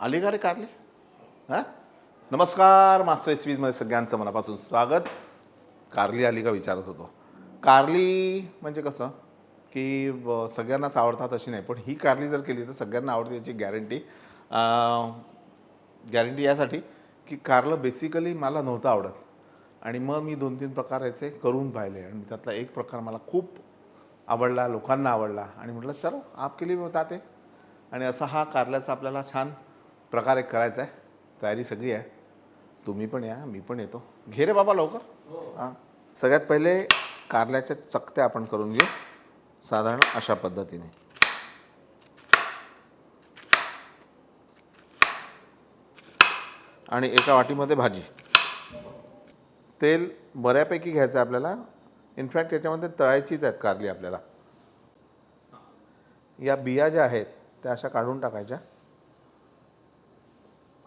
आली का रे कारली? हां? नमस्कार मास्टर एस वीजमध्ये सगळ्यांचं मनापासून स्वागत. कारली आली का विचारत होतो. कारली म्हणजे कसं? की ब- सगळ्यांनाच आवडतात अशी नाही पण ही कारली जर केली तर सगळ्यांना आवडते याची गॅरंटी गॅरंटी यासाठी की कारलं बेसिकली मला नव्हतं आवडत. आणि मग मी दोन तीन प्रकार याचे करून पाहिले. आणि त्यातला एक प्रकार मला खूप आवडला लोकांना आवडला. आणि म्हटलं चलो आप केली होता ते आणि असा हा कारल्याचा आपल्याला छान प्रकार एक करायचा आहे. तयारी सगळी आहे. तुम्ही पण या मी पण येतो. घे रे बाबा लवकर. हां. सगळ्यात पहिले कारल्याच्या चकत्या आपण करून घेऊ. साधारण अशा पद्धतीने. आणि एका वाटीमध्ये भाजी. तेल बऱ्यापैकी घ्यायचं आहे आपल्याला. इनफॅक्ट याच्यामध्ये तळायचीच आहेत कारली आपल्याला. या बिया ज्या आहेत त्या अशा काढून टाकायच्या.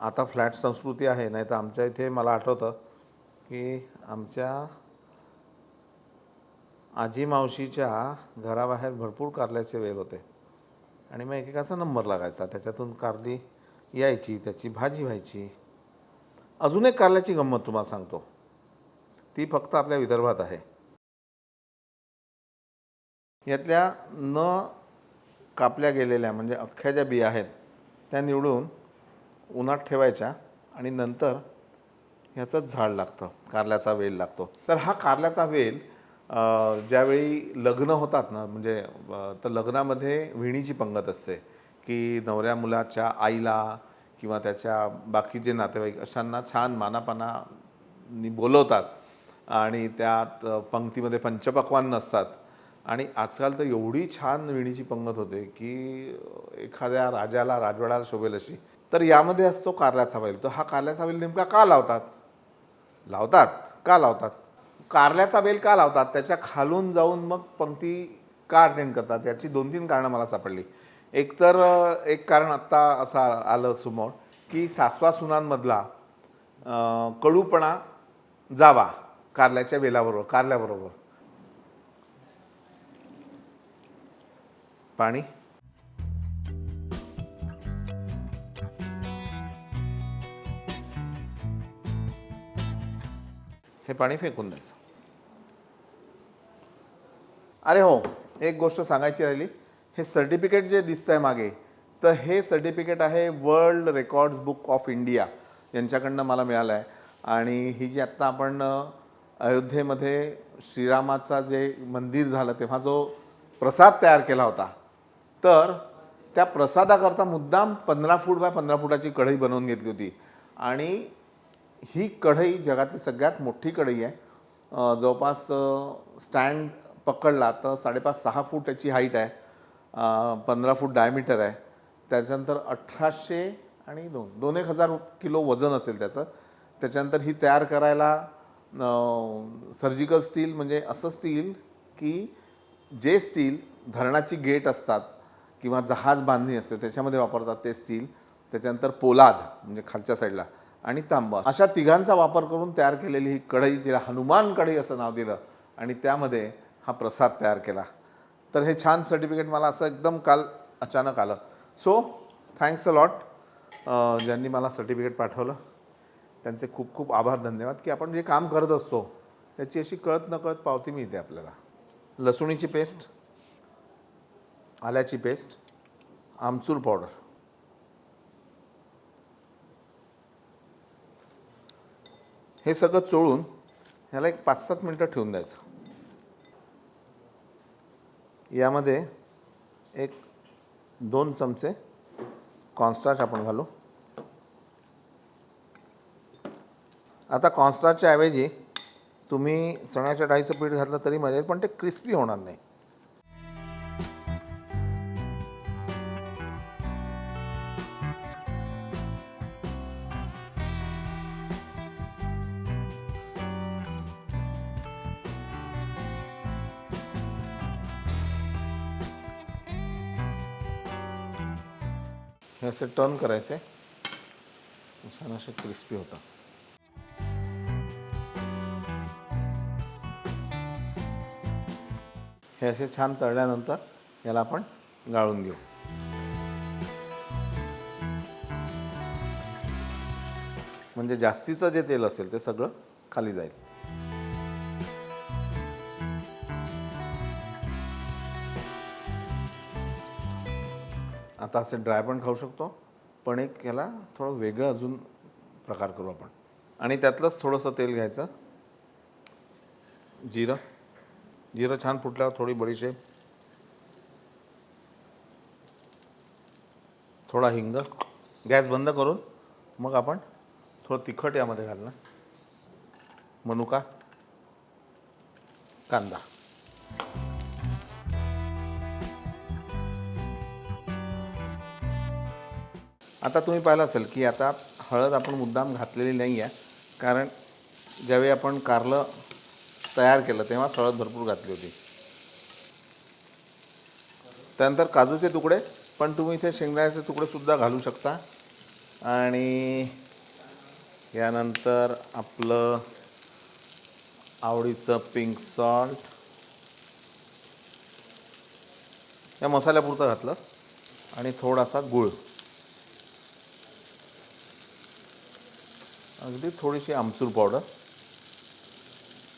आता फ्लॅट संस्कृती आहे नाही तर आमच्या इथे मला आठवतं की आमच्या आजी मावशीच्या घराबाहेर भरपूर कारल्याचे वेल होते. आणि मग एकेकाचा नंबर लागायचा त्याच्यातून कारली यायची त्याची भाजी व्हायची. अजून एक कारल्याची गंमत तुम्हाला सांगतो. ती फक्त आपल्या विदर्भात आहे. यातल्या न कापल्या गेलेल्या म्हणजे अख्ख्या ज्या बिया आहेत त्या निवडून उन्हात ठेवायच्या आणि नंतर ह्याचं झाड लागतं कारल्याचा वेल लागतो. तर हा कारल्याचा वेल ज्यावेळी लग्न होतात ना म्हणजे तर लग्नामध्ये विणीची पंगत असते की नवऱ्या मुलाच्या आईला किंवा त्याच्या बाकी जे नातेवाईक अशांना छान मानापानानी बोलवतात आणि त्यात पंक्तीमध्ये पंचपक्वान नसतात आणि आजकाल तर एवढी छान विणीची पंगत होते की एखाद्या राजाला राजवाड्याला शोभेल अशी. तर यामध्ये असतो कारल्याचा वेल तर हा कारल्याचा वेल नेमका का लावतात? लावतात? का लावतात? कारल्याचा बेल का लावतात? त्याच्या खालून जाऊन मग पंक्ती का अटेंड करतात? याची दोन तीन कारणं मला सापडली. एक तर एक कारण आत्ता असं आलं समोर की सासवा सुनांमधला कडूपणा जावा कारल्याच्या वेलाबरोबर कारल्याबरोबर. पाणी? हे पाणी फेकून द्यायचं. अरे हो एक गोष्ट सांगायची राहिली. हे सर्टिफिकेट जे दिसतंय मागे तर हे सर्टिफिकेट आहे world records book of India. यांच्याकडनं मला मिळालं आहे आणि ही जी आत्ता आपण अयोध्येमध्ये श्रीरामाचा जे मंदिर झालं तेव्हा जो प्रसाद तयार केला होता तर त्या प्रसादाकरता मुद्दाम पंधरा फूट बाय पंधरा फुटाची कढई बनवून घेतली होती. आणि ही कढई जगातली सगळ्यात मोठी कढई आहे. जवळपास स्टँड पकडला तर साडेपाच सहा फूट त्याची हाईट आहे. पंधरा फूट डायमीटर आहे. त्याच्यानंतर अठराशे आणि दोन दोन एक हजार किलो वजन असेल त्याचं. त्याच्यानंतर ही तयार करायला सर्जिकल स्टील म्हणजे असं स्टील की जे स्टील धरणाची गेट असतात किंवा जहाज बांधणी असते त्याच्यामध्ये वापरतात ते स्टील त्याच्यानंतर पोलाद म्हणजे खालच्या साईडला आणि तांबा. अशा तिघांचा वापर करून तयार केलेली ही कढई तिला हनुमान कढई असं नाव दिलं आणि त्यामध्ये हा प्रसाद तयार केला. तर हे छान सर्टिफिकेट मला असं एकदम काल अचानक आलं. सो थँक्स अ लॉट ज्यांनी मला सर्टिफिकेट पाठवलं. त्यांचे खूप खूप आभार धन्यवाद. की आपण जे काम करत असतो त्याची अशी कळत नकळत पावती मिळते आपल्याला. लसूणीची पेस्ट आल्याची पेस्ट आमचूर पावडर हे सगळं चोळून ह्याला एक पाच सात मिनटं ठेवून द्यायचं. यामध्ये एक दोन चमचे कॉन्स्टार्च आपण घालू. आता कॉन्स्टार्चच्या ऐवजी तुम्ही चण्याच्या डाळीचं पीठ घातलं तरी मजा येईल पण ते क्रिस्पी होणार नाही. हे असे टर्न करायचे. छान असे क्रिस्पी होतं हे असे छान तळल्यानंतर याला आपण गाळून घेऊ. म्हणजे जास्तीचं जे तेल असेल ते सगळं खाली जाईल. आता असे ड्राय पण खाऊ शकतो पण एक याला थोडं वेगळं अजून प्रकार करू आपण. आणि त्यातलंच थोडंसं तेल घ्यायचं. जिरं. जिरं छान फुटल्यावर थोडी बडीशेप. थोडा हिंग. गॅस बंद करून मग आपण थोडं तिखट यामध्ये घालणार मनुका. कांदा. आता तुम्ही पाहिलं असेल की आता हळद आपण मुद्दाम घातलेली नाही आहे. कारण ज्यावेळी आपण कारलं तयार केलं तेव्हा हळद भरपूर घातली होती. त्यानंतर काजूचे तुकडे पण तुम्ही इथे शेंगदाण्याचे तुकडेसुद्धा घालू शकता. आणि यानंतर आपलं आवडीचं पिंक सॉल्ट या मसाल्यापुरतं घातलं. आणि थोडासा गुळ. अगदी थोडीशी आमचूर पावडर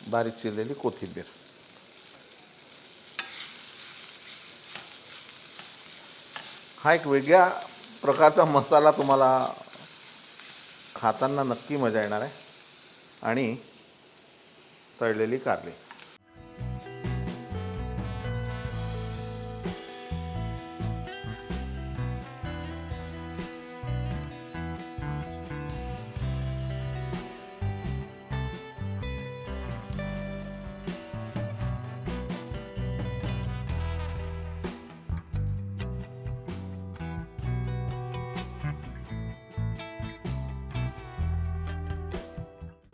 बारीक चिरलेली कोथिंबीर. हा एक वेगळ्या प्रकारचा मसाला तुम्हाला खाताना नक्की मजा येणार आहे. आणि तळलेली कारली.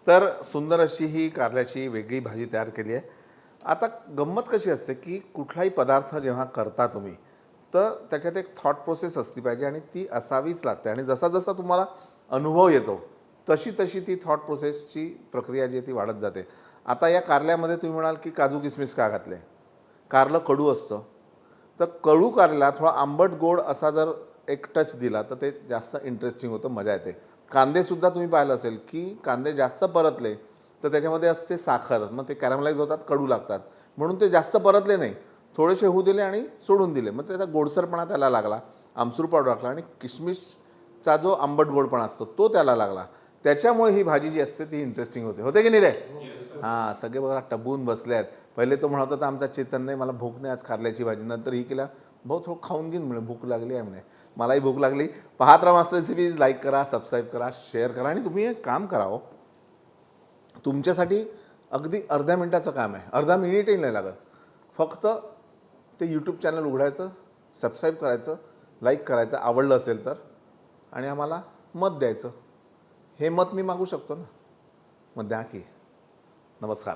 तर सुंदर अशी ही कारल्याची वेगळी भाजी तयार केली आहे. आता गंमत कशी असते की कुठलाही पदार्थ जेव्हा करता तुम्ही तर त्याच्यात एक थॉट प्रोसेस असली पाहिजे आणि ती असावीच लागते. आणि जसा जसा तुम्हाला अनुभव येतो तशी तशी ती थॉट प्रोसेसची प्रक्रिया जी आहे ती वाढत जाते. आता या कारल्यामध्ये तुम्ही म्हणाल की काजू किसमिस का घातले? कारलं कडू असतं. तर कडू कारला थोडा आंबट गोड असा जर एक टच दिला तर ते जास्त इंटरेस्टिंग होतं मजा येते. कांदेसुद्धा तुम्ही पाहिलं असेल की कांदे जास्त परतले तर त्याच्यामध्ये असते साखर मग ते कॅरमलाईज होतात कडू लागतात. म्हणून ते जास्त परतले नाही थोडेसे होऊ दिले आणि सोडून दिले. मग त्याचा गोडसरपणा त्याला लागला आमसूर पावडर टाकला आणि किशमिशचा जो आंबट गोडपणा असतो तो त्याला लागला. त्याच्यामुळे ही भाजी जी असते ती इंटरेस्टिंग होते. होते की नाही रे? हां सगळे बघा टबून बसले आहेत. पहिले तो म्हणत होता आमचा चेतन नाही मला भूक नाही आज कारल्याची भाजी. नंतर ही केला भाऊ थोडं हो, खाऊन घेईन म्हणे भूक लागली आहे म्हणे. मलाही भूक लागली. पाहत राहा मास्टर रेसिपीज लाईक करा सबस्क्राईब करा शेअर करा आणि तुम्ही एक काम करावं हो. तुमच्यासाठी अगदी अर्ध्या मिनिटाचं काम आहे. अर्धा मिनिटही नाही लागत. फक्त ते यूट्यूब चॅनल उघडायचं सबस्क्राईब करायचं लाईक करायचं आवडलं असेल तर. आणि आम्हाला मत द्यायचं. हे मत मी मागू शकतो ना? मग द्या की. नमस्कार.